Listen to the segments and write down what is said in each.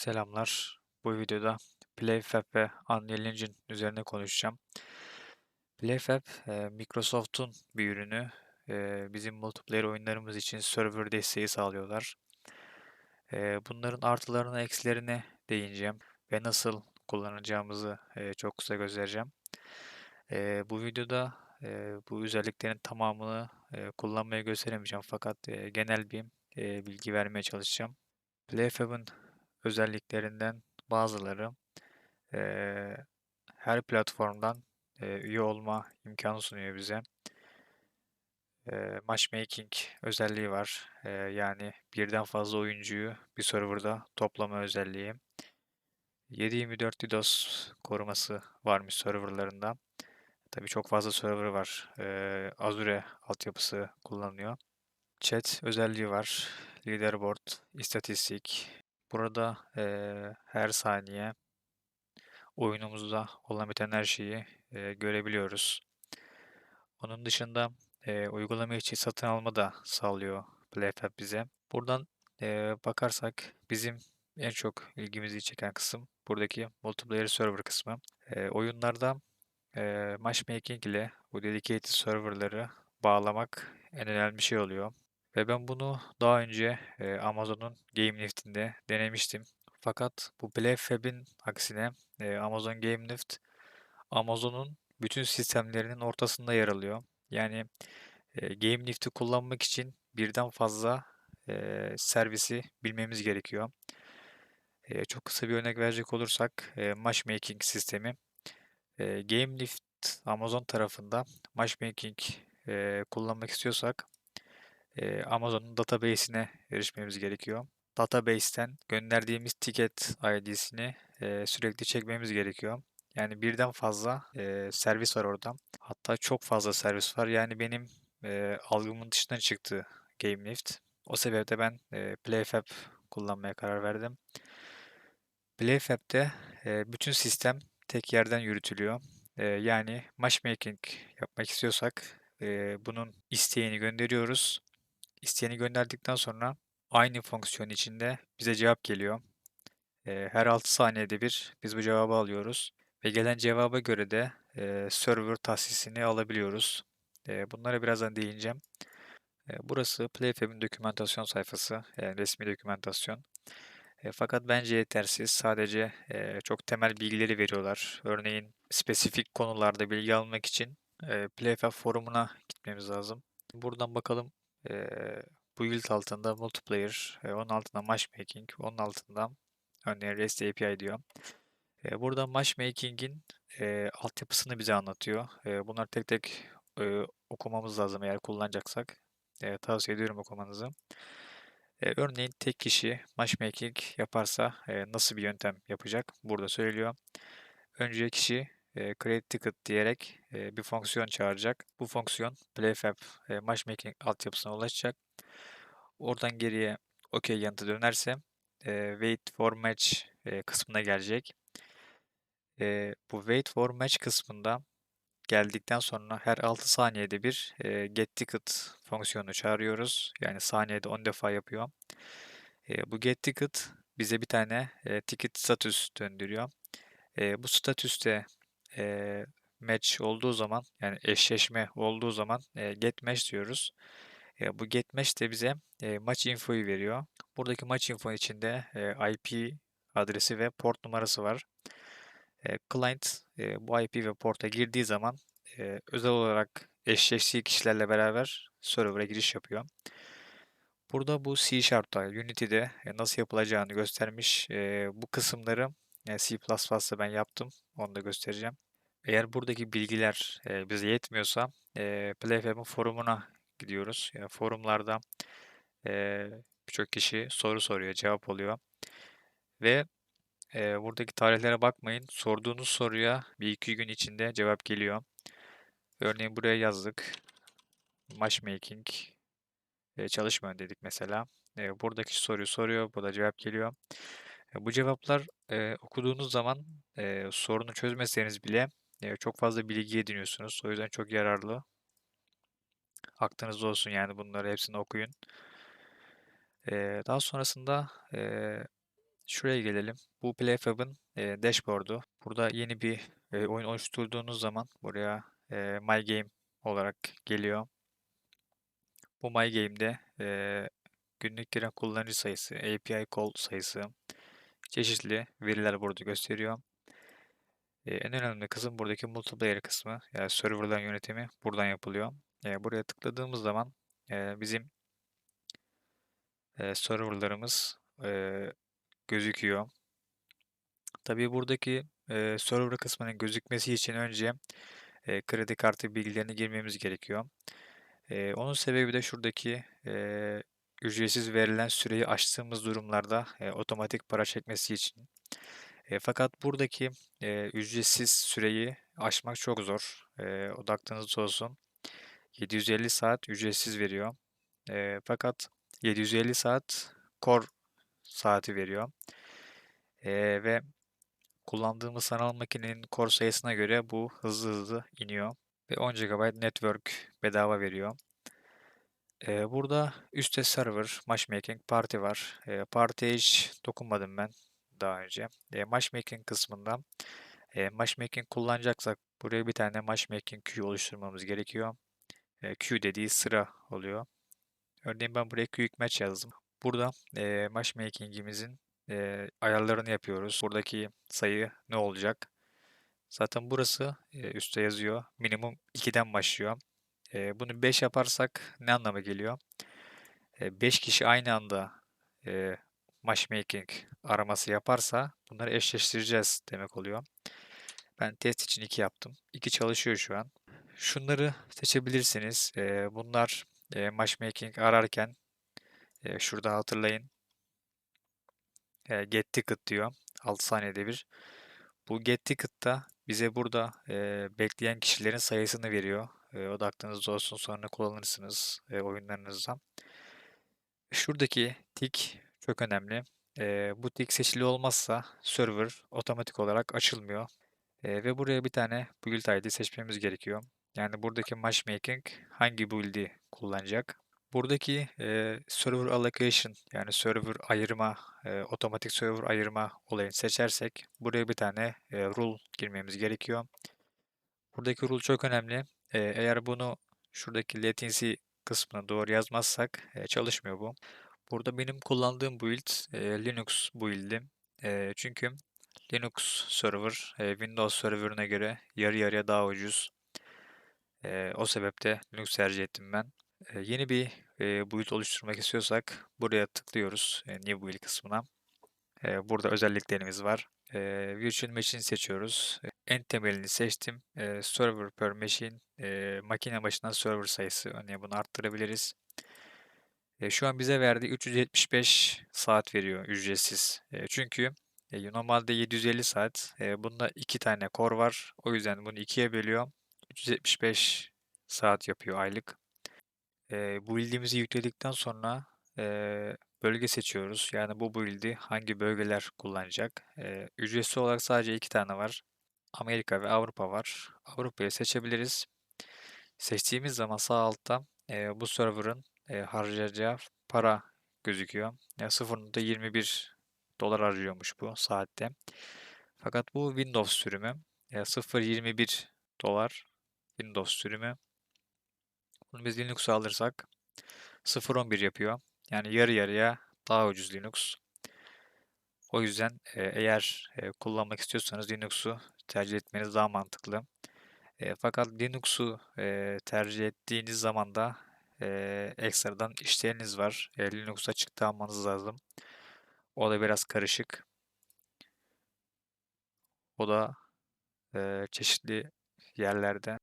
Selamlar. Bu videoda PlayFab ve Unreal Engine üzerine konuşacağım. PlayFab, e, Microsoft'un bir ürünü. E, bizim multiplayer oyunlarımız için server desteği sağlıyorlar. E, bunların artılarına, eksilerine değineceğim ve nasıl kullanacağımızı çok kısa göstereceğim. Bu videoda bu özelliklerin tamamını kullanmaya gösteremeyeceğim fakat genel bir bilgi vermeye çalışacağım. PlayFab'ın özelliklerinden bazıları eee, her platformdan eee, üye olma imkanı sunuyor bize. Eee, matchmaking özelliği var. Eee, yani birden fazla oyuncuyu bir serverda toplama özelliği. 7/24 DDoS koruması varmış serverlarında. Tabii çok fazla server var. Eee, Azure altyapısı kullanılıyor. Chat özelliği var. Leaderboard, istatistik. Burada eee, her saniye oyunumuzda olan biten her şeyi eee, görebiliyoruz. Onun dışında eee uygulama içi satın alma da sağlıyor PlayFab bize. Buradan eee, bakarsak bizim en çok ilgimizi çeken kısım buradaki multiplayer server kısmı. Eee, oyunlarda eee matchmaking ile bu dedicated serverları bağlamak en önemli şey oluyor. Ve ben bunu daha önce eee, Amazon'un GameLift'inde denemiştim. Fakat bu PlayFab'in aksine eee, Amazon GameLift Amazon'un bütün sistemlerinin ortasında yer alıyor. Yani e, GameLift'i kullanmak için birden fazla e, servisi bilmemiz gerekiyor. E, çok kısa bir örnek verecek olursak e, matchmaking sistemi. E, GameLift Amazon tarafında matchmaking e, kullanmak istiyorsak e, Amazon'un database'ine erişmemiz gerekiyor. Database'ten gönderdiğimiz ticket ID'sini e, sürekli çekmemiz gerekiyor. Yani birden fazla e, servis var orada. Hatta çok fazla servis var. Yani benim e, algımın dışına çıktı GameLift. O sebeple ben e, PlayFab kullanmaya karar verdim. PlayFab'de e, bütün sistem tek yerden yürütülüyor. E, yani matchmaking yapmak istiyorsak e, bunun isteğini gönderiyoruz. İsteğini gönderdikten sonra aynı fonksiyon içinde bize cevap geliyor. E, her 6 saniyede bir biz bu cevabı alıyoruz. Ve gelen cevaba göre de e, server tahsisini alabiliyoruz. E, bunlara birazdan değineceğim. E, burası PlayFab'in dokümantasyon sayfası, yani resmi dokümantasyon. E, fakat bence yetersiz. Sadece e, çok temel bilgileri veriyorlar. Örneğin spesifik konularda bilgi almak için e, PlayFab forumuna gitmemiz lazım. Buradan bakalım e, bu yıl altında multiplayer, e, onun altında matchmaking, onun altında örneğin REST API diyor. E, burada matchmaking'in e, altyapısını bize anlatıyor. E, bunları tek tek e, okumamız lazım eğer kullanacaksak. E, tavsiye ediyorum okumanızı. E, örneğin tek kişi matchmaking yaparsa e, nasıl bir yöntem yapacak? Burada söylüyor. Önce kişi e, create ticket diyerek e, bir fonksiyon çağıracak. Bu fonksiyon playfab e, matchmaking altyapısına ulaşacak. Oradan geriye OK yanıtı dönerse e, wait for match e, kısmına gelecek. E, bu wait for match kısmında geldikten sonra her 6 saniyede bir e, get ticket fonksiyonu çağırıyoruz. Yani saniyede 10 defa yapıyor. E, bu get ticket bize bir tane e, ticket status döndürüyor. E, bu statüste e, match olduğu zaman yani eşleşme olduğu zaman e, get match diyoruz. E, bu get match de bize e, match info'yu veriyor. Buradaki match info içinde e, IP adresi ve port numarası var. E, client e, bu IP ve porta girdiği zaman e, özel olarak eşleştiği kişilerle beraber server'a giriş yapıyor. Burada bu C Sharp'ta, Unity'de nasıl yapılacağını göstermiş. Bu kısımları C++'da ben yaptım. Onu da göstereceğim. Eğer buradaki bilgiler e, bize yetmiyorsa e, PlayFab'ın forumuna gidiyoruz. Yani forumlarda e, birçok kişi soru soruyor, cevap oluyor. Ve e, buradaki tarihlere bakmayın. Sorduğunuz soruya bir iki gün içinde cevap geliyor. Örneğin buraya yazdık. Matchmaking e, çalışmıyor dedik mesela. E, buradaki soruyu soruyor. Burada cevap geliyor. Bu cevaplar e, okuduğunuz zaman e, sorunu çözmeseniz bile e, çok fazla bilgi ediniyorsunuz. O yüzden çok yararlı. Aklınızda olsun yani bunları hepsini okuyun. E, daha sonrasında e, Şuraya gelelim. Bu PlayFab'ın e, dashboard'u. Burada yeni bir e, oyun oluşturduğunuz zaman buraya e, My Game olarak geliyor. Bu My Game'de e, günlük giren kullanıcı sayısı, API call sayısı, çeşitli veriler burada gösteriyor. E, en önemli kısım buradaki multiplayer kısmı, yani serverların yönetimi buradan yapılıyor. E, buraya tıkladığımız zaman e, bizim e, serverlarımız e, gözüküyor. Tabii buradaki e, server kısmının gözükmesi için önce e, kredi kartı bilgilerini girmemiz gerekiyor. E, onun sebebi de şuradaki e, ücretsiz verilen süreyi aştığımız durumlarda e, otomatik para çekmesi için. E, fakat buradaki e, ücretsiz süreyi aşmak çok zor. E, odaklığınız olsun. 750 saat ücretsiz veriyor. E, fakat 750 saat core saati veriyor. E, ve kullandığımız sanal makinenin core sayısına göre bu hızlı hızlı iniyor. Ve 10 GB network bedava veriyor. E, burada üstte server, matchmaking, party var. E, party'ye hiç dokunmadım ben daha önce. E, matchmaking kısmında e, matchmaking kullanacaksak buraya bir tane matchmaking queue oluşturmamız gerekiyor. E, queue dediği sıra oluyor. Örneğin ben buraya quick match yazdım. Burada e, matchmaking'imizin e, ayarlarını yapıyoruz. Buradaki sayı ne olacak? Zaten burası e, üstte yazıyor. Minimum 2'den başlıyor. E, bunu 5 yaparsak ne anlama geliyor? 5 kişi aynı anda e, matchmaking araması yaparsa bunları eşleştireceğiz demek oluyor. Ben test için 2 yaptım. 2 çalışıyor şu an. Şunları seçebilirsiniz. E, bunlar e, matchmaking ararken e, şurada hatırlayın. E, get ticket diyor. 6 saniyede bir. Bu get ticket'ta bize burada e, bekleyen kişilerin sayısını veriyor. E, o da aklınızda olsun sonra kullanırsınız e, oyunlarınızda. Şuradaki tik çok önemli. E, bu tik seçili olmazsa server otomatik olarak açılmıyor. E, ve buraya bir tane build ID seçmemiz gerekiyor. Yani buradaki matchmaking hangi build'i kullanacak? Buradaki e, server allocation yani server ayırma, e, otomatik server ayırma olayını seçersek buraya bir tane e, rule girmemiz gerekiyor. Buradaki rule çok önemli. E, eğer bunu şuradaki latency kısmına doğru yazmazsak e, çalışmıyor bu. Burada benim kullandığım build e, Linux build'im. E, çünkü Linux server e, Windows serverına göre yarı yarıya daha ucuz. E, o sebeple Linux tercih ettim ben. E, yeni bir e, build oluşturmak istiyorsak buraya tıklıyoruz e, New Build kısmına. E, burada özelliklerimiz var. E, Virtual Machine seçiyoruz. En temelini seçtim. E, server per machine, e, makine başına server sayısı. Örneğin bunu arttırabiliriz. E, şu an bize verdiği 375 saat veriyor ücretsiz. E, çünkü e, normalde 750 saat. E, bunda 2 tane core var. O yüzden bunu 2'ye bölüyor. 375 saat yapıyor aylık. E, bu build'imizi yükledikten sonra e, bölge seçiyoruz. Yani bu build'i hangi bölgeler kullanacak. E, ücretsiz olarak sadece iki tane var. Amerika ve Avrupa var. Avrupa'yı seçebiliriz. Seçtiğimiz zaman sağ altta e, bu server'ın e, harcayacağı para gözüküyor. Yani 0.21 dolar harcıyormuş bu saatte. Fakat bu Windows sürümü. E, 0.21 dolar Windows sürümü. Bunu biz Linux'a alırsak 0.11 yapıyor. Yani yarı yarıya daha ucuz Linux. O yüzden eğer kullanmak istiyorsanız Linux'u tercih etmeniz daha mantıklı. E, fakat Linux'u e, tercih ettiğiniz zaman da e, ekstradan işleriniz var. E, Linux'a çıktı almanız lazım. O da biraz karışık. O da e, çeşitli yerlerde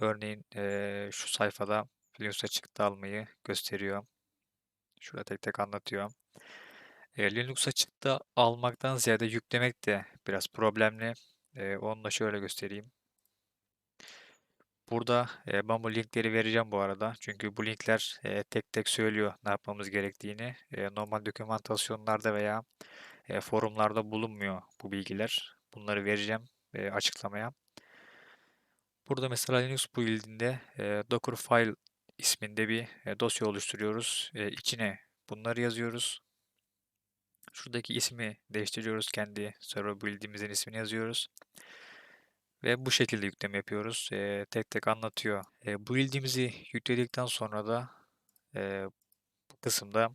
Örneğin e, şu sayfada Linux'a çıktı almayı gösteriyor. Şurada tek tek anlatıyor. E, Linux'a çıktı almaktan ziyade yüklemek de biraz problemli. E, onu da şöyle göstereyim. Burada e, ben bu linkleri vereceğim bu arada. Çünkü bu linkler e, tek tek söylüyor ne yapmamız gerektiğini. E, normal dokümantasyonlarda veya e, forumlarda bulunmuyor bu bilgiler. Bunları vereceğim e, açıklamaya. Burada mesela Linux build'inde e, Dockerfile isminde bir e, dosya oluşturuyoruz. E, içine bunları yazıyoruz. Şuradaki ismi değiştiriyoruz. Kendi server build'imizin ismini yazıyoruz. Ve bu şekilde yükleme yapıyoruz. Ee, tek tek anlatıyor. Ee, build'imizi yükledikten sonra da e, bu kısımda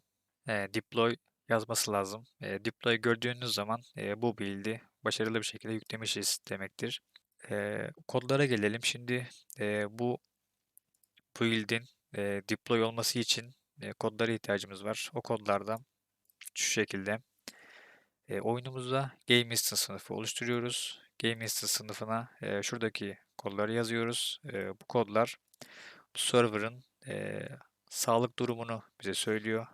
e, deploy yazması lazım. E, deploy gördüğünüz zaman e, bu build'i başarılı bir şekilde yüklemişiz demektir. E, kodlara gelelim. Şimdi e, bu build'in e, deploy olması için e, kodlara ihtiyacımız var. O kodlarda şu şekilde e, oyunumuzda Game Instance sınıfı oluşturuyoruz. Game Instance sınıfına e, şuradaki kodları yazıyoruz. E, bu kodlar bu server'ın e, sağlık durumunu bize söylüyor.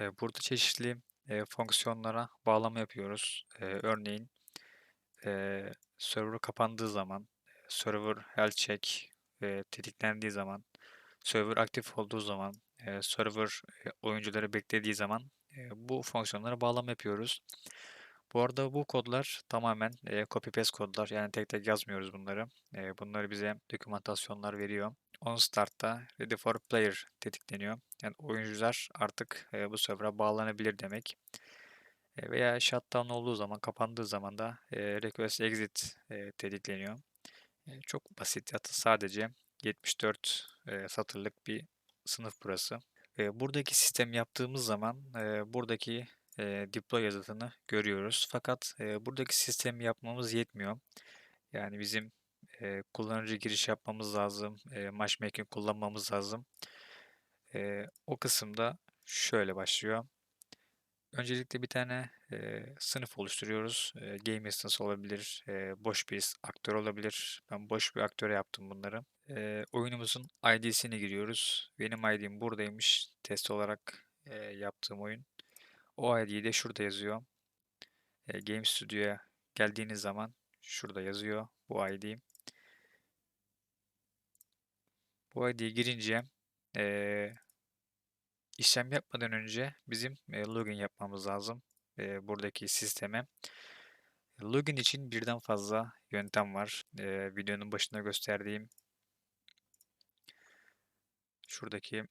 E, burada çeşitli e, fonksiyonlara bağlama yapıyoruz. E, örneğin e, server kapandığı zaman, server health check e, tetiklendiği zaman, server aktif olduğu zaman, e, server e, oyuncuları beklediği zaman e, bu fonksiyonlara bağlama yapıyoruz. Bu arada bu kodlar tamamen e, copy paste kodlar. Yani tek tek yazmıyoruz bunları. Bunları bize dokümantasyonlar veriyor. On start'ta ready for player tetikleniyor. Yani oyuncular artık bu server'a bağlanabilir demek. Veya shutdown olduğu zaman, kapandığı zaman da request exit tetikleniyor. Çok basit. Sadece 74 e, satırlık bir sınıf burası. E, buradaki sistem yaptığımız zaman e, buradaki e, deploy yazıtını görüyoruz. Fakat e, buradaki sistemi yapmamız yetmiyor. Yani bizim e, kullanıcı giriş yapmamız lazım. E, matchmaking kullanmamız lazım. E, o kısımda şöyle başlıyor. Öncelikle bir tane e, sınıf oluşturuyoruz. E, Game Instance olabilir, e, boş bir aktör olabilir. Ben boş bir aktöre yaptım bunları. E, oyunumuzun ID'sini giriyoruz. Benim ID'm buradaymış. Test olarak e, yaptığım oyun. O ID de şurada yazıyor. E, Game Studio'ya geldiğiniz zaman şurada yazıyor bu ID. Bu ID'ye girince e, işlem yapmadan önce bizim e, login yapmamız lazım e, buradaki sisteme. Login için birden fazla yöntem var. E, videonun başında gösterdiğim şuradaki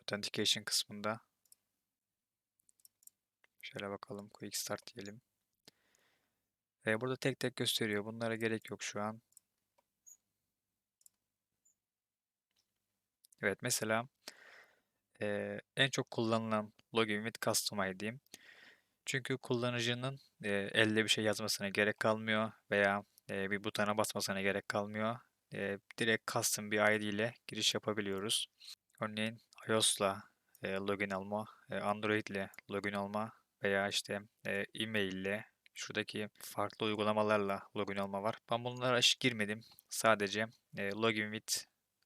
authentication kısmında şöyle bakalım quick start diyelim. E, burada tek tek gösteriyor. Bunlara gerek yok şu an. Evet mesela e, en çok kullanılan login with custom ID. Çünkü kullanıcının e, elle bir şey yazmasına gerek kalmıyor veya e, bir butona basmasına gerek kalmıyor. E, direkt custom bir ID ile giriş yapabiliyoruz. Örneğin iOS'la e, login alma, e, Android ile login olma veya işte e, e-mail ile şuradaki farklı uygulamalarla login olma var. Ben bunlara aşık girmedim. Sadece e, login with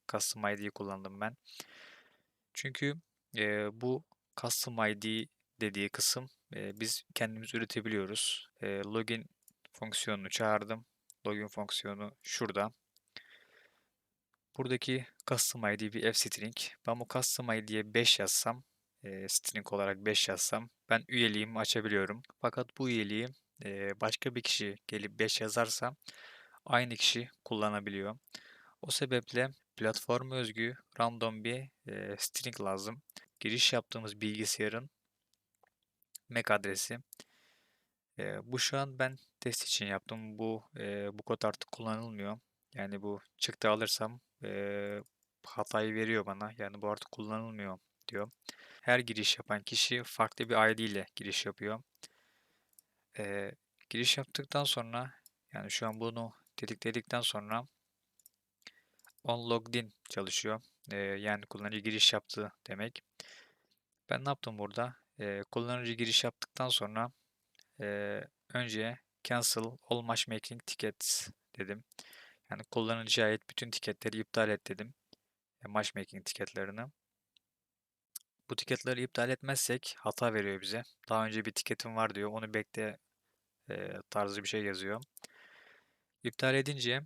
custom ID'yi kullandım ben. Çünkü e, bu custom ID dediği kısım e, biz kendimiz üretebiliyoruz. E, login fonksiyonunu çağırdım. Login fonksiyonu şurada. Buradaki custom ID bir f-string. Ben bu custom ID'ye 5 yazsam, e, string olarak 5 yazsam ben üyeliğimi açabiliyorum. Fakat bu üyeliği e, başka bir kişi gelip 5 yazarsa aynı kişi kullanabiliyor. O sebeple platforma özgü random bir e, string lazım. Giriş yaptığımız bilgisayarın MAC adresi. E, bu şu an ben test için yaptım. Bu e, bu kod artık kullanılmıyor. Yani bu çıktı alırsam e, hatayı veriyor bana. Yani bu artık kullanılmıyor diyor. Her giriş yapan kişi farklı bir ID ile giriş yapıyor. E, giriş yaptıktan sonra yani şu an bunu tetikledikten sonra on logged in çalışıyor. E, yani kullanıcı giriş yaptı demek. Ben ne yaptım burada? E, kullanıcı giriş yaptıktan sonra e, önce cancel all matchmaking tickets dedim. Yani kullanıcıya ait bütün tiketleri iptal et dedim. E, matchmaking tiketlerini. Bu tiketleri iptal etmezsek hata veriyor bize. Daha önce bir tiketim var diyor. Onu bekle e, tarzı bir şey yazıyor. İptal edince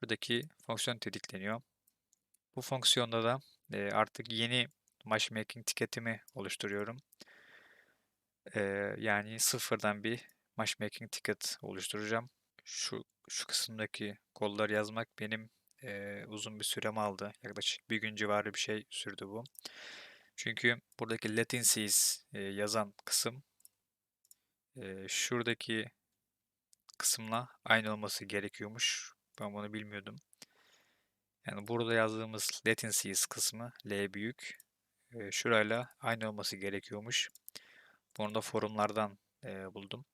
şuradaki fonksiyon tetikleniyor. Bu fonksiyonda da e, artık yeni matchmaking tiketimi oluşturuyorum. E, yani sıfırdan bir matchmaking ticket oluşturacağım. Şu şu kısımdaki kodları yazmak benim e, uzun bir sürem aldı. Yaklaşık bir gün civarı bir şey sürdü bu. Çünkü buradaki latencies e, yazan kısım e, şuradaki kısımla aynı olması gerekiyormuş. Ben bunu bilmiyordum. Yani burada yazdığımız latencies kısmı L büyük. E, şurayla aynı olması gerekiyormuş. Bunu da forumlardan e, buldum.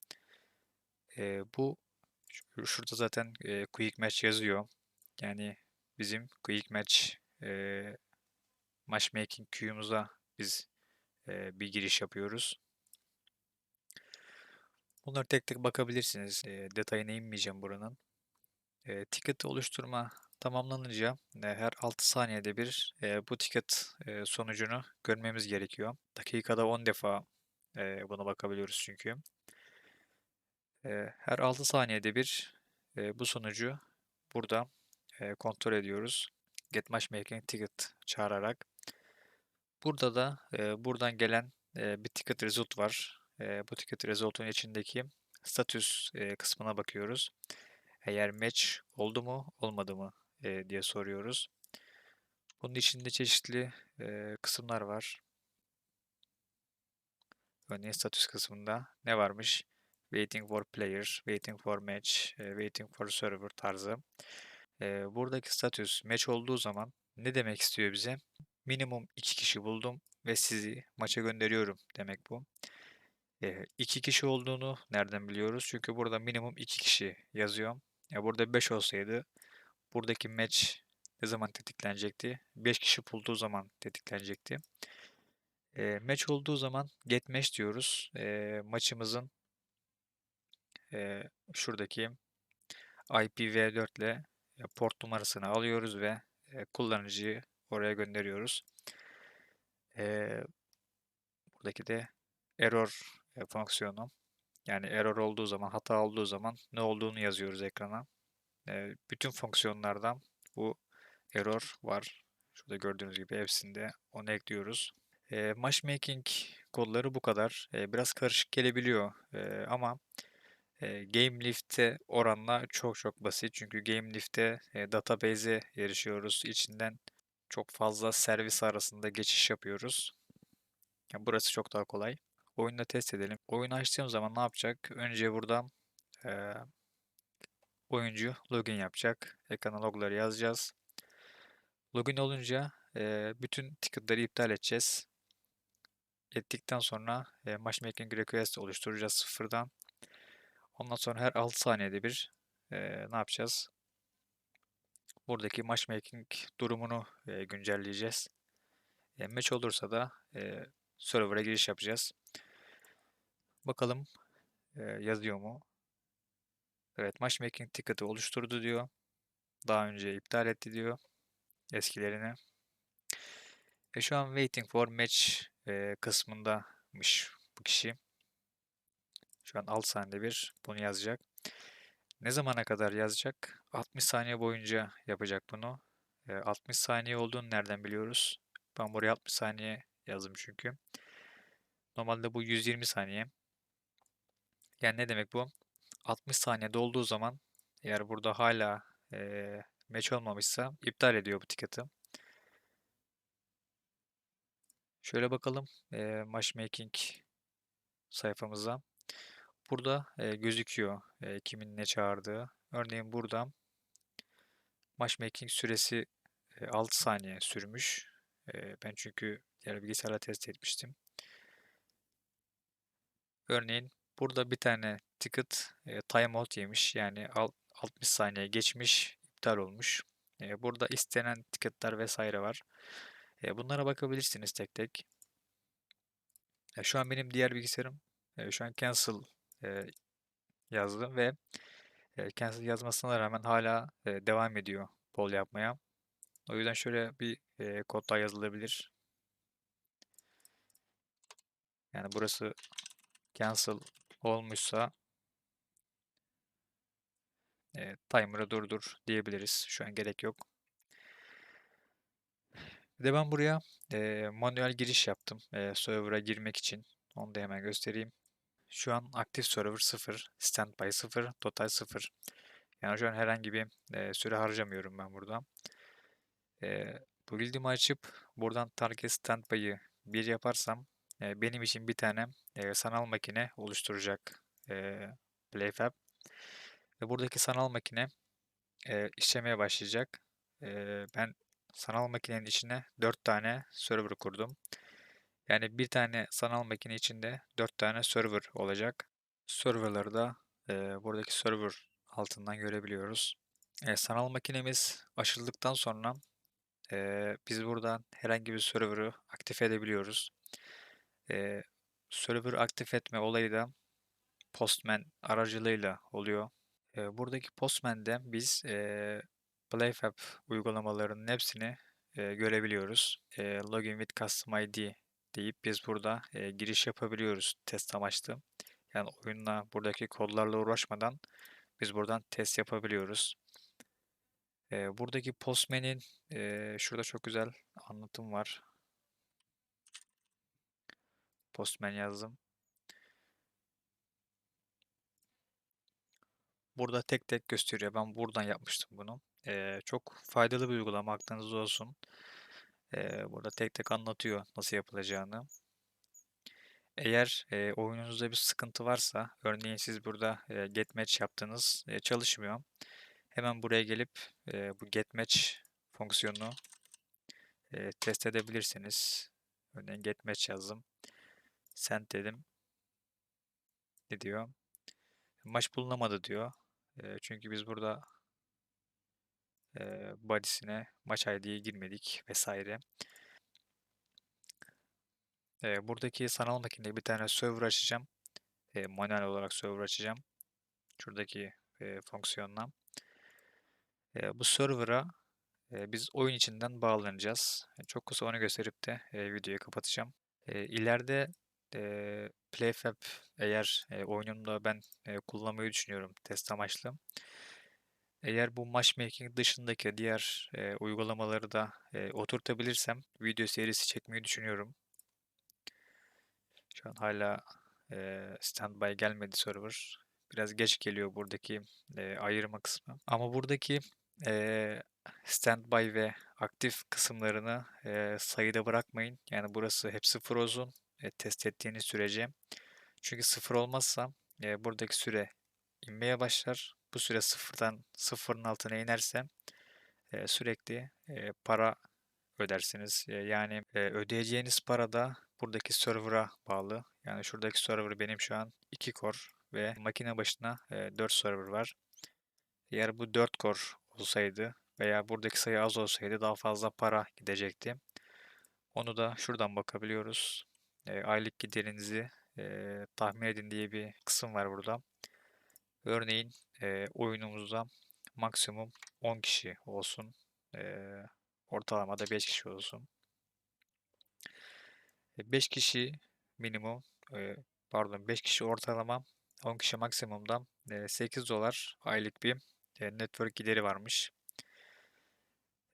E, bu şurada zaten e, quick match yazıyor. Yani bizim quick match e, matchmaking queue'umuza biz e, bir giriş yapıyoruz. Bunları tek tek bakabilirsiniz. E, detayına inmeyeceğim buranın. E, ticket oluşturma tamamlanınca e, her 6 saniyede bir e, bu ticket e, sonucunu görmemiz gerekiyor. Dakikada 10 defa e, buna bakabiliyoruz çünkü. Her 6 saniyede bir bu sonucu burada kontrol ediyoruz. Get matchmaking ticket çağırarak. Burada da buradan gelen bir ticket result var. Bu ticket result'un içindeki status kısmına bakıyoruz. Eğer match oldu mu olmadı mı diye soruyoruz. Bunun içinde çeşitli kısımlar var. Örneğin status kısmında ne varmış? Waiting for player, waiting for match, e, waiting for server tarzı. E, buradaki status match olduğu zaman ne demek istiyor bize? Minimum 2 kişi buldum ve sizi maça gönderiyorum demek bu. E, kişi olduğunu nereden biliyoruz? Çünkü burada minimum 2 kişi yazıyor. Ya burada 5 olsaydı buradaki match ne zaman tetiklenecekti? 5 kişi bulduğu zaman tetiklenecekti. E, match olduğu zaman get match diyoruz. E, maçımızın e, şuradaki IPv4 ile port numarasını alıyoruz ve e, kullanıcıyı oraya gönderiyoruz. E, buradaki de error e, fonksiyonu. Yani error olduğu zaman, hata olduğu zaman ne olduğunu yazıyoruz ekrana. E, bütün fonksiyonlardan bu error var. Şurada gördüğünüz gibi hepsinde onu ekliyoruz. E, matchmaking kodları bu kadar. E, biraz karışık gelebiliyor e, ama e, GameLift'e oranla çok çok basit. Çünkü GameLift'te e, database'e yarışıyoruz. İçinden çok fazla servis arasında geçiş yapıyoruz. Yani burası çok daha kolay. Oyunda test edelim. Oyunu açtığım zaman ne yapacak? Önce burada e, oyuncu login yapacak. Ekrana logları yazacağız. Login olunca e, bütün ticket'ları iptal edeceğiz. Ettikten sonra e, matchmaking request oluşturacağız sıfırdan. Ondan sonra her 6 saniyede bir e, ne yapacağız? Buradaki matchmaking durumunu e, güncelleyeceğiz. E, match olursa da e, server'a giriş yapacağız. Bakalım e, yazıyor mu? Evet matchmaking ticket'ı oluşturdu diyor. Daha önce iptal etti diyor eskilerini. E şu an waiting for match e, kısmındamış bu kişi. Şu an 6 saniyede bir bunu yazacak. Ne zamana kadar yazacak? 60 saniye boyunca yapacak bunu. E, 60 saniye olduğunu nereden biliyoruz? Ben buraya 60 saniye yazdım çünkü. Normalde bu 120 saniye. Yani ne demek bu? 60 saniyede olduğu zaman eğer burada hala e, match olmamışsa iptal ediyor bu tiketi. Şöyle bakalım e, matchmaking sayfamıza. Burada e, gözüküyor e, kimin ne çağırdığı. Örneğin burada matchmaking süresi e, 6 saniye sürmüş. E, ben çünkü diğer bilgisayarla test etmiştim. Örneğin burada bir tane ticket e, timeout yemiş. Yani 60 saniye geçmiş, iptal olmuş. E, burada istenen ticketler vesaire var. E, bunlara bakabilirsiniz tek tek. E, şu an benim diğer bilgisayarım e, şu an cancel e, yazdı ve e, cancel yazmasına rağmen hala e, devam ediyor poll yapmaya. O yüzden şöyle bir e, kod daha yazılabilir. Yani burası cancel olmuşsa e, timer'ı durdur diyebiliriz. Şu an gerek yok. Bir de ben buraya e, manuel giriş yaptım. E, server'a girmek için. Onu da hemen göstereyim. Şu an aktif server 0, standby 0, total 0. Yani şu an herhangi bir e, süre harcamıyorum ben burada. E, bu build'imi açıp buradan target standby'ı 1 yaparsam e, benim için bir tane e, sanal makine oluşturacak e, PlayFab. Ve buradaki sanal makine e, işlemeye başlayacak. E, ben sanal makinenin içine 4 tane server kurdum. Yani bir tane sanal makine içinde 4 tane server olacak. Serverları da e, buradaki server altından görebiliyoruz. E, sanal makinemiz açıldıktan sonra e, biz buradan herhangi bir server'ı aktif edebiliyoruz. E, server aktif etme olayı da Postman aracılığıyla oluyor. E, buradaki Postman'de biz e, PlayFab uygulamalarının hepsini e, görebiliyoruz. E, Login with Custom ID deyip biz burada e, giriş yapabiliyoruz test amaçlı. Yani oyunla buradaki kodlarla uğraşmadan biz buradan test yapabiliyoruz. E, buradaki Postman'in e, şurada çok güzel anlatım var. Postman yazdım. Burada tek tek gösteriyor. Ben buradan yapmıştım bunu. Ee, çok faydalı bir uygulama aklınızda olsun. Burada tek tek anlatıyor nasıl yapılacağını. Eğer e, oyununuzda bir sıkıntı varsa, örneğin siz burada e, get match yaptınız, e, çalışmıyor. Hemen buraya gelip e, bu get match fonksiyonunu e, test edebilirsiniz. Örneğin get match yazdım. Send dedim. Ne diyor? Maç bulunamadı diyor. E, çünkü biz burada e, body'sine maç ID'ye girmedik vesaire. E, buradaki sanal makinede bir tane server açacağım. E, manuel olarak server açacağım. Şuradaki e, fonksiyonla. E, bu server'a e, biz oyun içinden bağlanacağız. E, çok kısa onu gösterip de e, videoyu kapatacağım. E, ileride e, PlayFab eğer e, oyunumda ben e, kullanmayı düşünüyorum test amaçlı. Eğer bu matchmaking dışındaki diğer e, uygulamaları da e, oturtabilirsem video serisi çekmeyi düşünüyorum. Şu an hala e, standby gelmedi server. Biraz geç geliyor buradaki e, ayırma kısmı. Ama buradaki e, standby ve aktif kısımlarını e, sayıda bırakmayın. Yani burası hep sıfır olsun e, test ettiğiniz sürece. Çünkü sıfır olmazsa e, buradaki süre inmeye başlar. Bu süre sıfırdan sıfırın altına inerse e, sürekli e, para ödersiniz. E, yani e, ödeyeceğiniz para da buradaki server'a bağlı. Yani şuradaki server benim şu an 2 core ve makine başına e, 4 server var. Eğer bu 4 core olsaydı veya buradaki sayı az olsaydı daha fazla para gidecekti. Onu da şuradan bakabiliyoruz. E, aylık giderinizi e, tahmin edin diye bir kısım var burada. Örneğin e, oyunumuzda maksimum 10 kişi olsun. E, ortalamada 5 kişi olsun. 5 kişi minimum, e, pardon 5 kişi ortalama, 10 kişi maksimumda e, 8 dolar aylık bir network gideri varmış.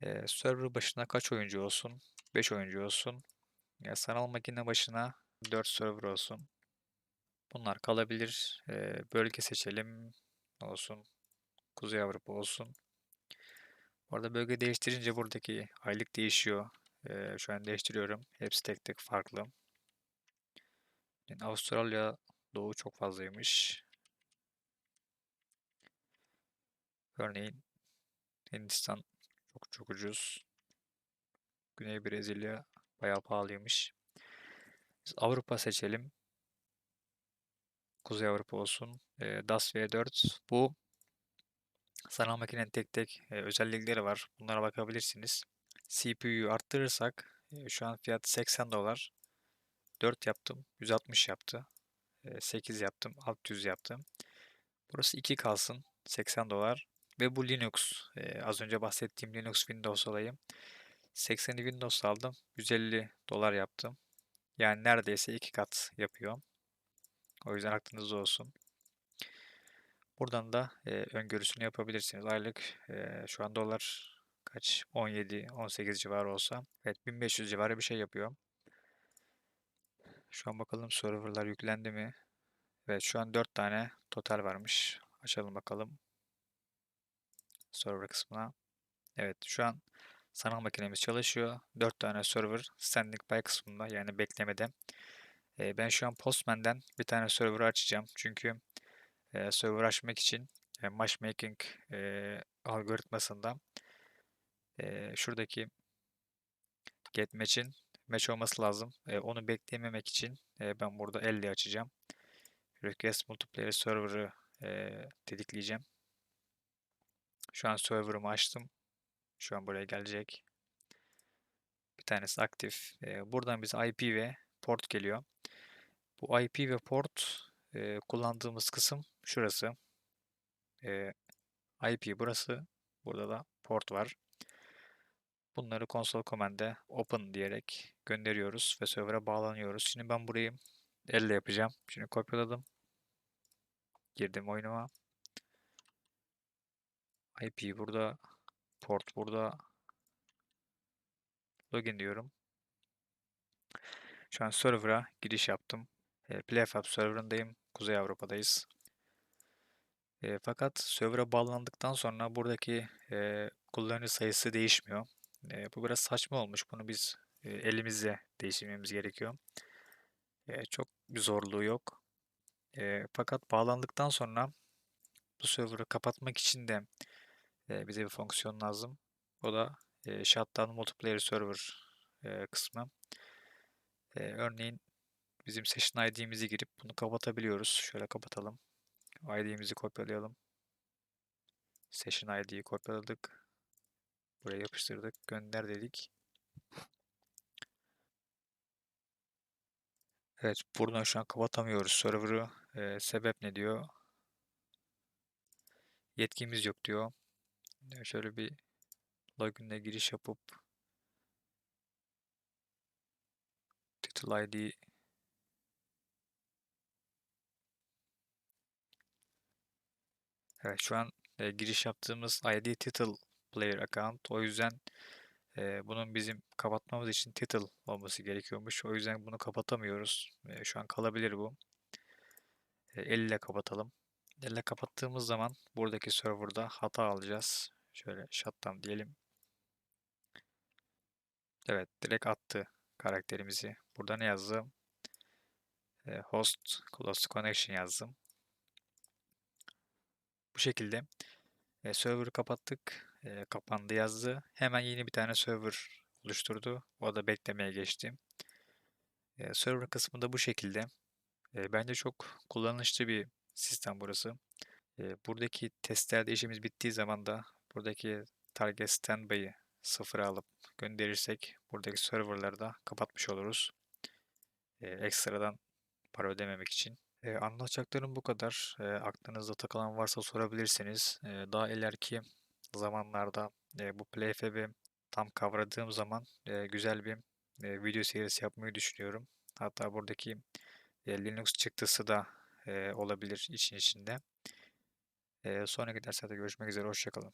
E, server başına kaç oyuncu olsun? 5 oyuncu olsun. Ya sanal makine başına 4 server olsun. Bunlar kalabilir. E, bölge seçelim. Olsun. Kuzey Avrupa olsun. Orada bölge değiştirince buradaki aylık değişiyor. E, şu an değiştiriyorum. Hepsi tek tek farklı. Yani Avustralya doğu çok fazlaymış. Örneğin Hindistan çok çok ucuz. Güney Brezilya bayağı pahalıymış. Biz Avrupa seçelim. Kuzey Avrupa olsun. E, DAS V4 bu sanal makinenin tek tek e, özellikleri var. Bunlara bakabilirsiniz. CPU'yu arttırırsak e, şu an fiyat 80 dolar. 4 yaptım. 160 yaptı. E, 8 yaptım. 600 yaptım. Burası 2 kalsın. 80 dolar. Ve bu Linux. E, az önce bahsettiğim Linux Windows olayı. 80'i Windows aldım. 150 dolar yaptım. Yani neredeyse iki kat yapıyor. O yüzden aklınızda olsun. Buradan da e, öngörüsünü yapabilirsiniz. Aylık e, şu an dolar kaç? 17-18 civarı olsa. Evet 1500 civarı bir şey yapıyor. Şu an bakalım serverlar yüklendi mi? Evet şu an 4 tane total varmış. Açalım bakalım. Server kısmına. Evet şu an sanal makinemiz çalışıyor. 4 tane server standing by kısmında yani beklemede. E, ben şu an Postman'den bir tane server açacağım. Çünkü e, server açmak için e, matchmaking e, algoritmasında e, şuradaki get match'in match olması lazım. E, onu bekleyememek için e, ben burada 50 açacağım. Request multiplayer server'ı e, dedikleyeceğim. Şu an server'ımı açtım. Şu an buraya gelecek. Bir tanesi aktif. E, buradan bize IP ve port geliyor. Bu IP ve port e, kullandığımız kısım şurası. E, IP burası. Burada da port var. Bunları console command'e open diyerek gönderiyoruz ve server'a bağlanıyoruz. Şimdi ben burayı elle yapacağım. Şimdi kopyaladım. Girdim oyunuma. IP burada. Port burada. Login diyorum. Şu an server'a giriş yaptım. PlayFab server'ındayım. Kuzey Avrupa'dayız. E, fakat server'a bağlandıktan sonra buradaki e, kullanıcı sayısı değişmiyor. E, bu biraz saçma olmuş. Bunu biz e, elimizle değiştirmemiz gerekiyor. E, çok zorluğu yok. E, fakat bağlandıktan sonra bu server'ı kapatmak için de e, bize bir fonksiyon lazım. O da e, Shutdown Multiplayer Server e, kısmı. E, örneğin bizim session ID'mizi girip bunu kapatabiliyoruz. Şöyle kapatalım. ID'mizi kopyalayalım. Session ID'yi kopyaladık. Buraya yapıştırdık. Gönder dedik. Evet buradan şu an kapatamıyoruz server'ı. Ee, sebep ne diyor? Yetkimiz yok diyor. Şöyle bir login'e giriş yapıp title ID Evet şu an e, giriş yaptığımız ID title player account. O yüzden e, bunun bizim kapatmamız için title olması gerekiyormuş. O yüzden bunu kapatamıyoruz. E, şu an kalabilir bu. E, el ile kapatalım. Elle kapattığımız zaman buradaki serverda hata alacağız. Şöyle shutdown diyelim. Evet direkt attı karakterimizi. Burada ne yazdım? E, host close connection yazdım. Bu şekilde e, server'ı kapattık. E, kapandı yazdı. Hemen yeni bir tane server oluşturdu. O da beklemeye geçti. E, server kısmı da bu şekilde. E, bence çok kullanışlı bir sistem burası. E, buradaki testlerde işimiz bittiği zaman da buradaki target standby'ı sıfıra alıp gönderirsek buradaki serverları da kapatmış oluruz. E, ekstradan para ödememek için. E, anlatacaklarım bu kadar. E, aklınızda takılan varsa sorabilirsiniz. E, daha ileriki zamanlarda e, bu PlayFab'i tam kavradığım zaman e, güzel bir e, video serisi yapmayı düşünüyorum. Hatta buradaki e, Linux çıktısı da e, olabilir için içinde. E, sonraki derslerde görüşmek üzere. Hoşçakalın.